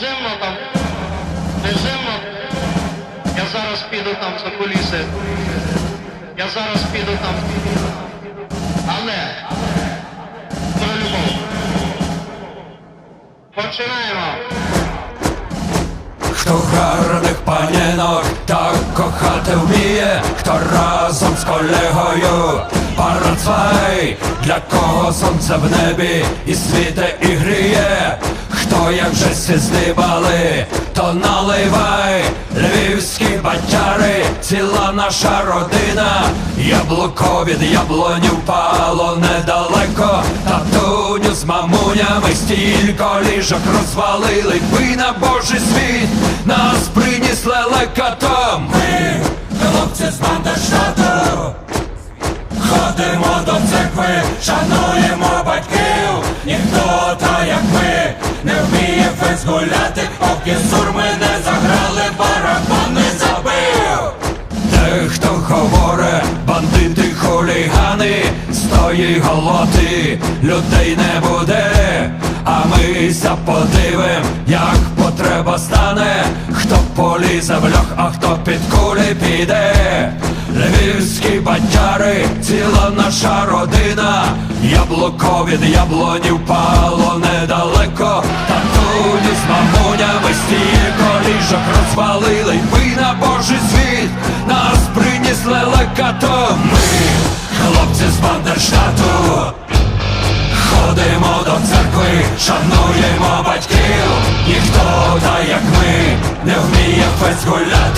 зимно там, не зимно. Я зараз піду там за куліси. Я зараз піду там. Але про любов. Починаємо. Хто гарних панінок так кохати вміє, хто разом з колегою парацвай, для кого сонце в небі і світе і гріє, хто як вже сі здибали, то наливай, львівські батяри, ціла наша родина, яблуко від яблоню впало недалеко, татуню з мамунями стільки ліжок розвалили, ви на божий світ нас приніс лелекатом. Ми, хлопці з Бандерштату, ходимо до церкви, шануємо фест гуляти, поки сурми не заграли, барабан не забив. Дехто говорить, бандити хулігани, з тої голоти людей не буде, а ми подивим, як потреба стане, хто полізе в льох, а хто під кулі піде. Львівські батяри, ціла наша родина, яблуко від яблоні впало недалеко, мамунями коріжок розвалили, ми на божий світ нас приніс лекато Ми, хлопці з Бандерштату, ходимо до церкви, шануємо батьків, ніхто так як ми не вміє фець гуляти,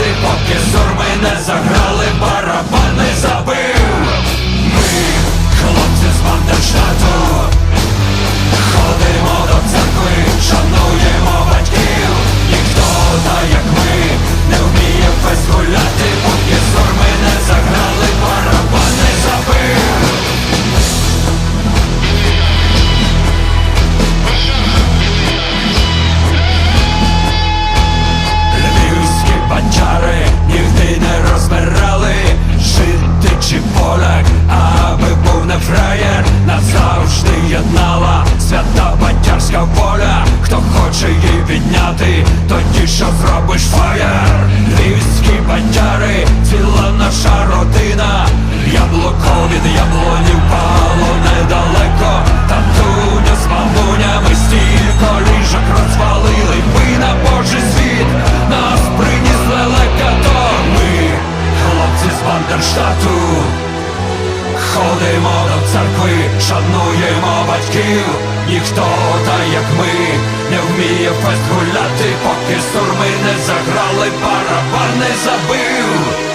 що зробиш фаєр? Львівські батяри, ціла наша родина. Яблуко від яблоні впало недалеко. Татуня з мамунями стільки ліжок розвалили. Ви на божий світ нас приніс лелекато Ми, хлопці з Бандерштату Ходимо до церкви, шануємо батьків Ніхто та як ми не вміє фест гуляти, поки сурми не заграли, барабан не забив